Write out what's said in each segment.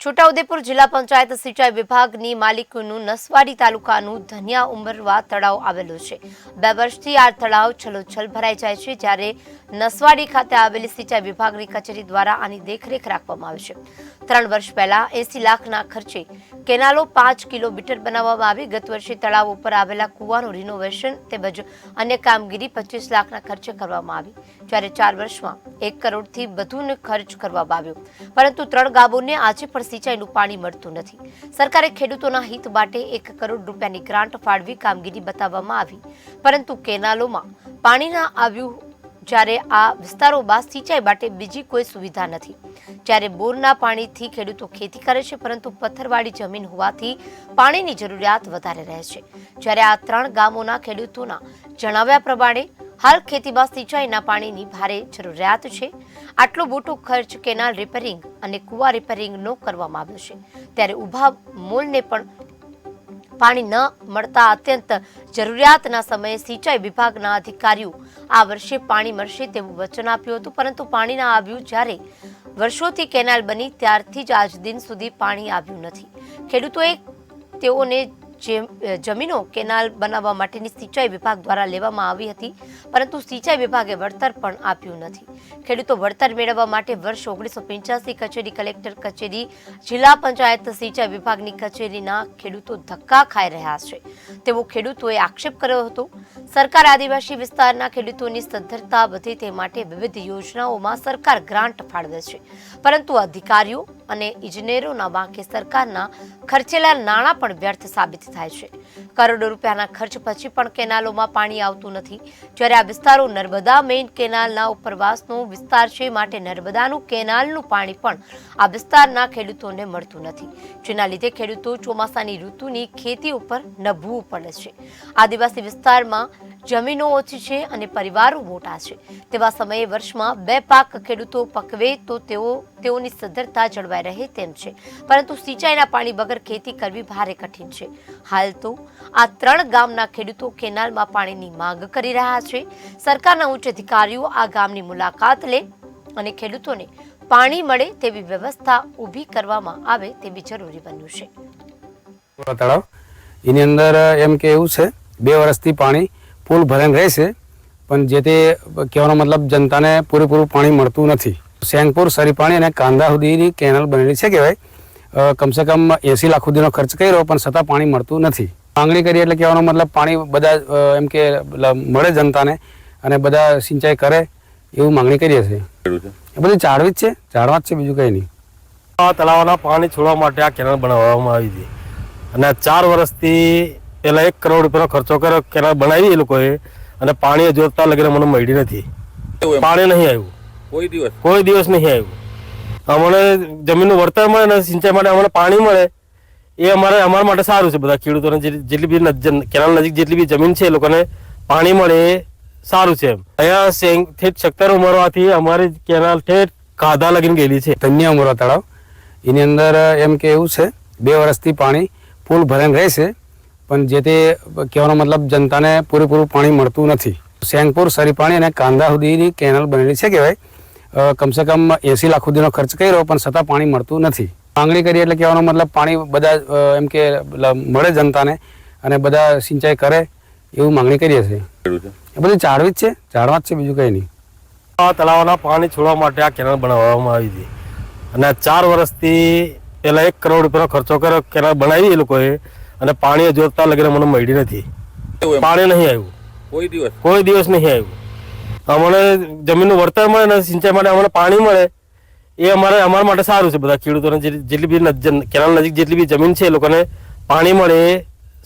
છોટાઉદેપુર જિલ્લા પંચાયત સિંચાઈ વિભાગની માલિકીનું નસવાડી તાલુકાનું ધનિયા ઉમરવા તળાવ આવેલું છે. બે વર્ષથી આ તળાવ છલોછલ ભરાઈ જાય છે જ્યારે નસવાડી ખાતે આવેલી સિંચાઈ વિભાગની કચેરી દ્વારા આની દેખરેખ રાખવામાં આવે છે. ત્રણ વર્ષ પહેલા એસી લાખના ખર્ચે કેનાલો પાંચ કિલોમીટર બનાવવામાં આવી. ગત વર્ષે તળાવ ઉપર આવેલા કુવાનું રિનોવેશન તેમજ અન્ય કામગીરી પચીસ લાખના ખર્ચે કરવામાં આવી. જ્યારે ચાર વર્ષમાં એક કરોડથી વધુને ખર્ચ કરવામાં આવ્યો. પરંતુ ત્રણ ગામોને આજે પણ સિંચાઈનું પાણી મળતું નથી. સરકારે ખેડૂતોના હિત માટે એક કરોડ રૂપિયાની ગ્રાન્ટ ફાળવી કામગીરી બતાવવામાં આવી. પરંતુ કેનાલોમાં પાણી ના આવ્યું જ્યારે આ વિસ્તારોમાં સિંચાઈ માટે બીજી કોઈ સુવિધા નથી. જ્યારે બોરના પાણીથી ખેડૂતો ખેતી કરે છે, પરંતુ પથ્થરવાળી જમીન હોવાથી પાણીની જરૂરિયાત વધારે રહે છે. જ્યારે આ ત્રણ ગામોના ખેડૂતોના જણાવ્યા પ્રમાણે, હાલ ખેતીમાં સિંચાઈના પાણીની ભારે જરૂરિયાત છે. આટલો મોટો ખર્ચ કેનાલ રિપેરિંગ અને કુવા રિપેરિંગનો કરવામાં આવ્યો છે. ત્યારે ઊભા મૂળને પણ પાણી ન મળતા અત્યંત જરૂરિયાતના સમયે સિંચાઈ વિભાગના અધિકારીઓ આ વર્ષે પાણી મળશે તેવું વચન આપ્યું હતું. પરંતુ પાણી ના આવ્યું જ્યારે વર્ષોથી કેનાલ બની, ત્યારથી જ આજ દિન સુધી પાણી આવ્યું નથી. ખેડૂતોએ તેઓને જમીનો કેનાલ બનાવવા માટેની સિંચાઈ વિભાગ દ્વારા લેવામાં આવી હતી, પરંતુ સિંચાઈ વિભાગે વળતર પણ આપ્યું નથી. ખેડૂતો વળતર મેળવવા માટે વર્ષ ઓગણીસો પંચ્યાસી કચેરી કલેક્ટર કચેરી, જિલ્લા પંચાયત સિંચાઈ વિભાગની કચેરીના ખેડૂતો ધક્કા ખાઈ રહ્યા છે. તેવો ખેડૂતોએ આક્ષેપ કર્યો હતો. સરકાર આદિવાસી વિસ્તારના ખેડૂતોની સદ્ધરતા વધે તે માટે વિવિધ યોજનાઓમાં સરકાર ગ્રાન્ટ ફાળવે છે. પરંતુ અધિકારીઓ અને ઇજનેરોના વાંકે સરકારના ખર્ચેલા નાણાં પણ વ્યર્થ સાબિત થાય છે. કરોડો રૂપિયાના ખર્ચ પછી પણ કેનાલોમાં પાણી આવતું નથી. જ્યારે આ વિસ્તારો નર્મદા મેઇન કેનાલના ઉપરવાસનો વિસ્તાર છે, માટે નર્મદાનું કેનાલનું પાણી પણ આ વિસ્તારના ખેડૂતોને મળતું નથી. જેના લીધે ખેડૂતો ચોમાસાની ઋતુની ખેતી ઉપર નભવું પડે છે. આદિવાસી વિસ્તારમાં જમીનો ઓછી છે અને પરિવારો મોટા છે. તેવા સમયે વર્ષમાં બે પાક ખેડૂતો પકવે તો તેઓ, તેઓની સદ્ધરતા જળવાઈ રહે તેમ છે. પરંતુ સિંચાઈના પાણી વગર ખેતી કરવી ભારે કઠિન છે. હાલ તો આ ત્રણ ગામના ખેડૂતો કેનાલમાં પાણીની માંગ કરી રહ્યા છે. સરકારના ઉચ્ચ અધિકારીઓ આ ગામની મુલાકાત લે અને ખેડૂતોને પાણી મળે તેવી વ્યવસ્થા ઊભી કરવામાં આવે તેવી જરૂરી બન્યું છે. તળાવ. એની અંદર એમ કે એવું છે, બે વર્ષથી પાણી ફૂલ ભરાઈને રહેશે, પણ જે તે કહેવાનો મતલબ જનતાને પૂરેપૂરું પાણી મળતું નથી. સેંગપુર સરીપાણી અને કાંદા સુધીની કેનલ બનેલી છે કહેવાય. કમસે કમ એસી લાખ સુધીનો ખર્ચ કર્યો, પણ છતાં પાણી મળતું નથી. માંગણી કરી એટલે કહેવાનો મતલબ પાણી બધા એમ કે મળે જનતાને અને બધા સિંચાઈ કરે એવું માંગણી કરીએ છીએ. એ બધી જાળવી જ છે, ઝાડવા જ છે, બીજું કંઈ નહીં. આ તળાવના પાણી છોડવા માટે આ કેનાલ બનાવવામાં આવી હતી. અને ચાર વર્ષથી પેલા એક કરોડ રૂપિયાનો ખર્ચો કર્યો કેનાલ બનાવી એ લોકોએ અને પાણી જોતા લગીને મને મળી નથી. પાણી નહીં આવ્યું. કોઈ દિવસ? કોઈ દિવસ નહીં આવ્યું. અમને જમીનનું વળતર મળે ને સિંચાઈ માટે અમને પાણી મળે. એ અમારે અમારા માટે સારું છે બધા ખેડૂતોને. જેટલી બી નજ- કેનાલ નજીક જેટલી બી જમીન છે એ લોકોને પાણી મળે એ સારું છે એમ. અહીંયા સેંગ ઠેઠ સત્તર ઉમરવાથી અમારી કેનાલ ઠેઠ કાધા લગીને ગયેલી છે. ધન્ય ઉમરવા તળાવ. એની અંદર એમ કે એવું છે બે વર્ષથી પાણી પુલ ભરાઈને રહેશે પણ જે તે કહેવાનો મતલબ જનતાને પૂરેપૂરું પાણી મળતું નથી. સેંગપુર સરીપાણી અને કાંદા સુધીની કેનલ બનેલી છે કહેવાય. કમસે કમ એસી લાખ સુધીનો ખર્ચ કર્યો, પણ છતાં પાણી મળતું નથી. માંગણી કરી એટલે કહેવાનો મતલબ પાણી બધા એમ કે મળે જનતાને અને બધા સિંચાઈ કરે એવું માંગણી કરીએ છીએ. બધું જાળવી જ છે, ઝાડવા જ છે, બીજું કંઈ નહીં. આ તળાવના પાણી છોડવા માટે આ કેનાલ બનાવવામાં આવી હતી. અને ચાર વર્ષથી પહેલાં એક કરોડ રૂપિયાનો ખર્ચો કર્યો, કેનાલ બનાવી એ લોકોએ. અને પાણી જોતા લગીને મને મળી નથી. પાણી નહીં આવ્યું. કોઈ દિવસ? કોઈ દિવસ નહીં આવ્યું. અમને જમીનનું વળતર મળે ને સિંચાઈ માટે અમને પાણી મળે. એ અમારે અમારા માટે સારું છે બધા ખેડૂતોને. જેટલી બી કેનાલ નજીક જેટલી બી જમીન છે એ લોકોને પાણી મળે એ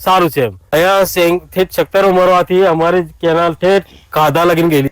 સારું છે એમ. અહીંયા સેંગ ઠેઠ સત્તર ઉમરવાથી અમારી કેનાલ ઠેઠ કાધા લગીને ગયેલી.